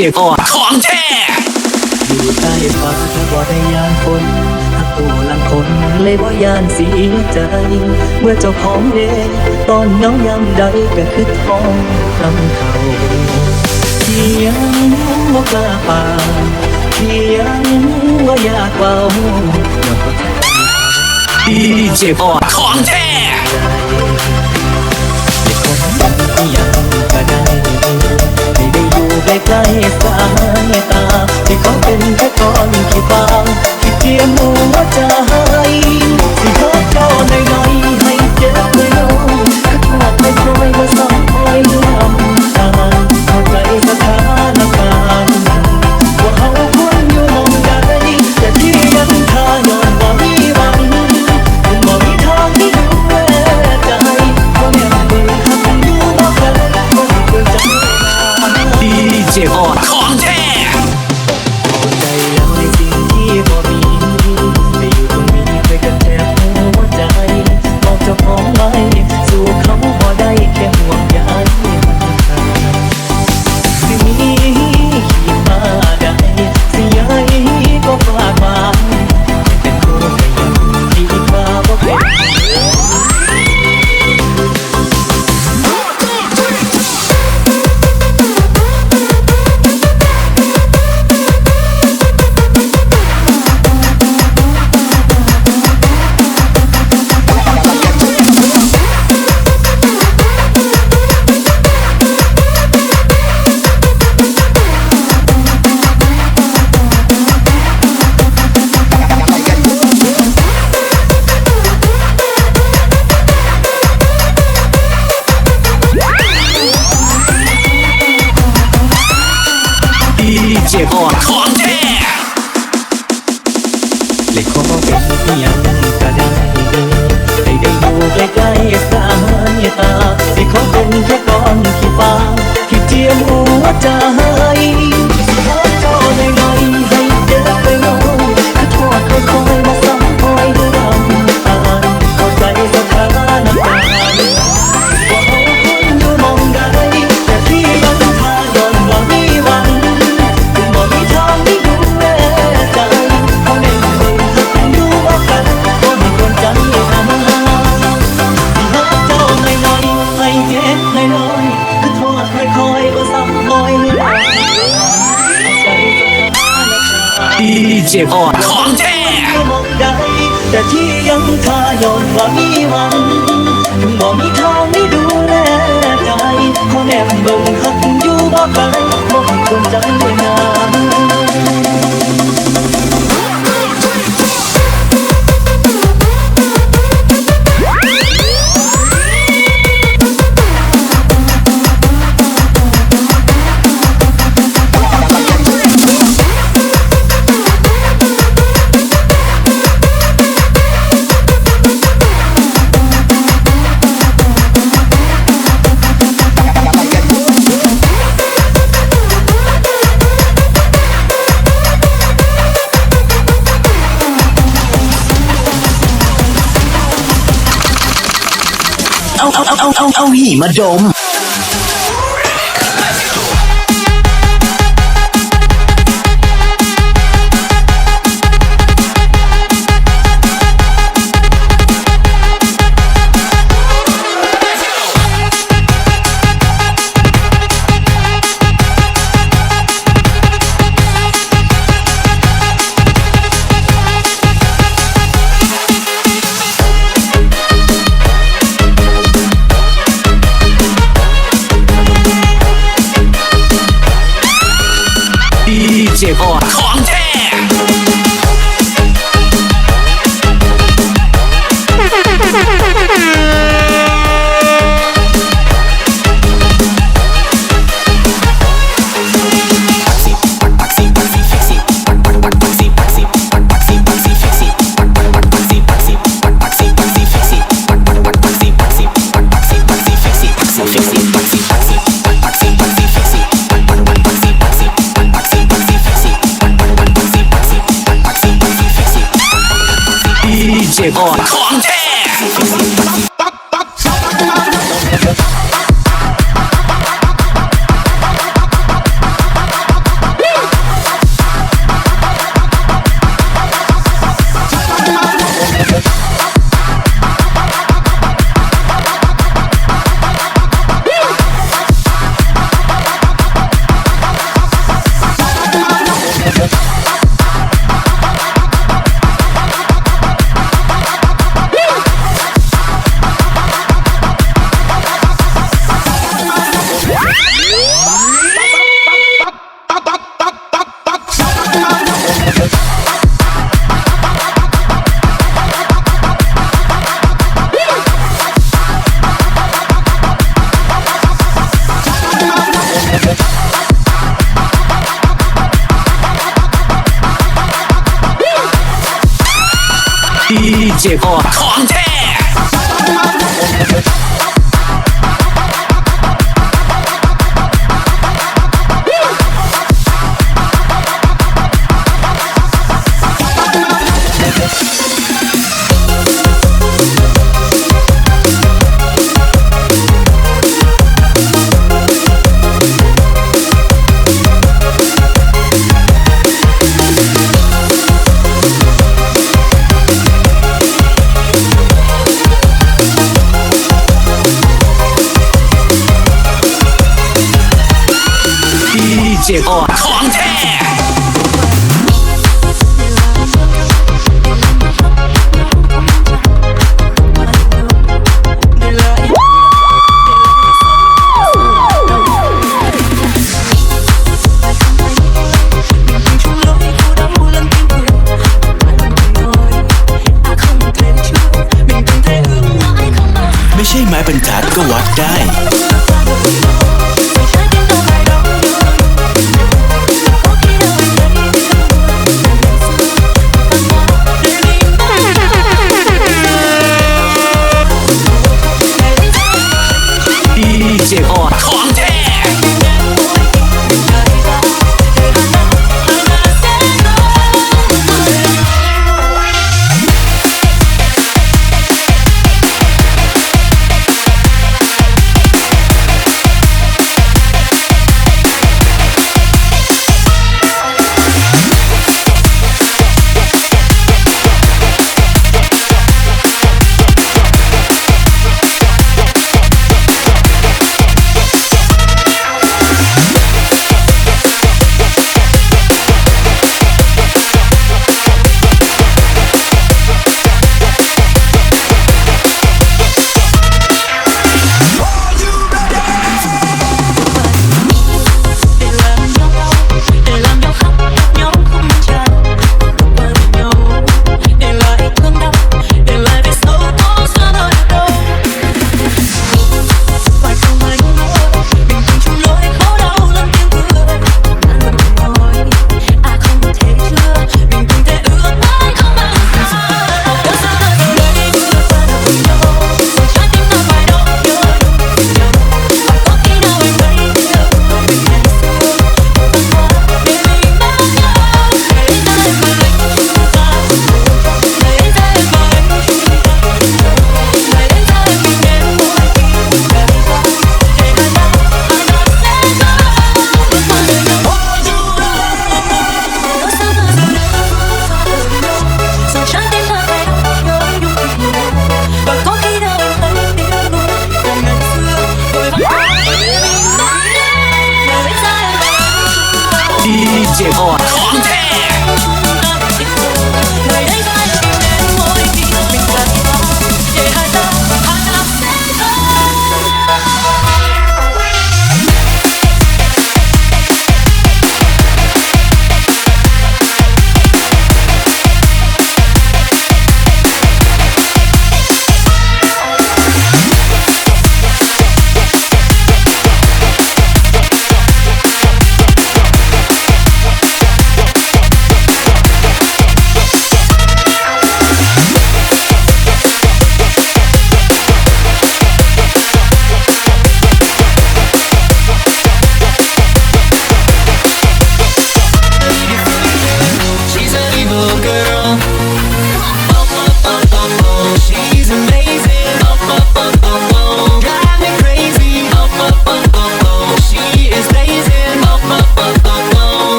ชียงอ่อนของแท้อยู่ใต้ฟ้าถ้าบ่ได้ยานคนถ้าตัวลังคนเลยบ่ยานสียใจ เมื่อเจ้าของเดตอนเงายามใดก็คือทองคำเขาเสียงบ่กล้าปากเสียงบ่อยากเบาดีเจ็บอ่อนของแท้ ใจสายตา ที่เขาเป็นแค่ก้อนขี้ฟางที่เทียมหัวใจ Active on. चाहाई อ่อนของแท้ แต่ที่ยังทายอนว่ามีหวัง เอาเอาเอาเอาหีมาดม Yeah. ดีเจ ดีเจ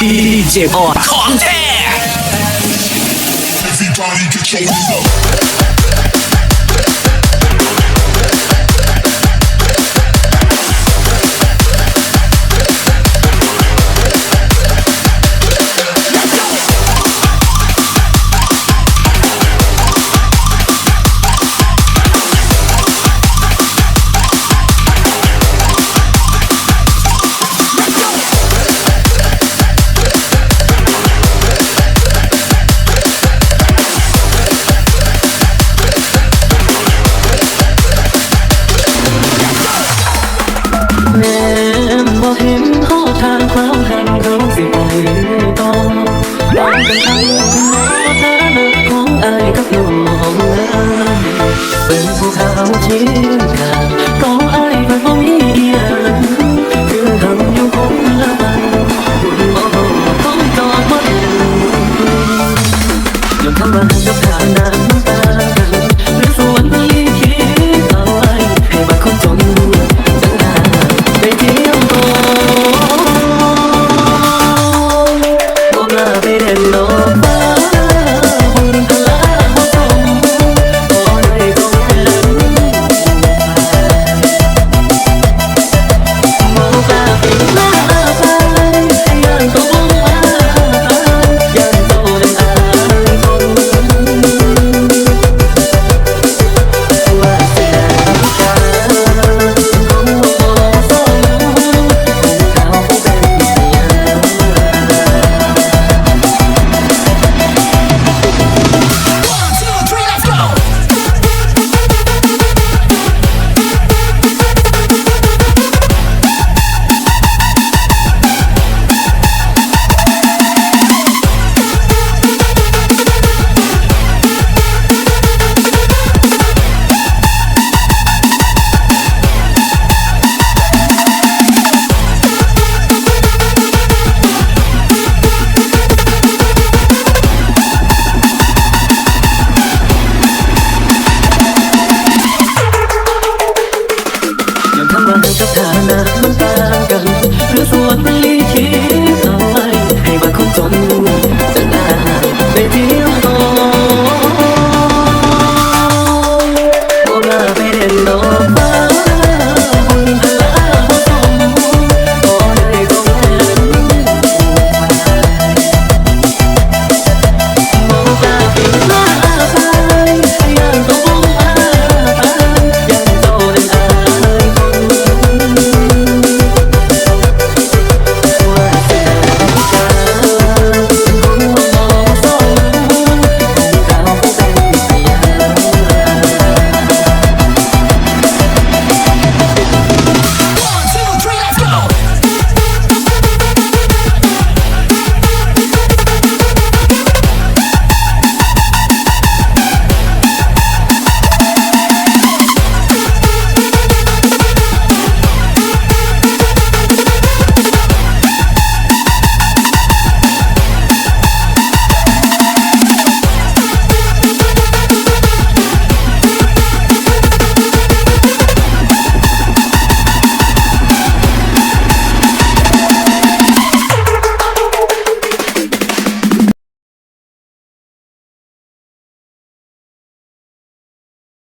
DJ or Contact! Everybody get your. 연탄만 한갑 하나 남다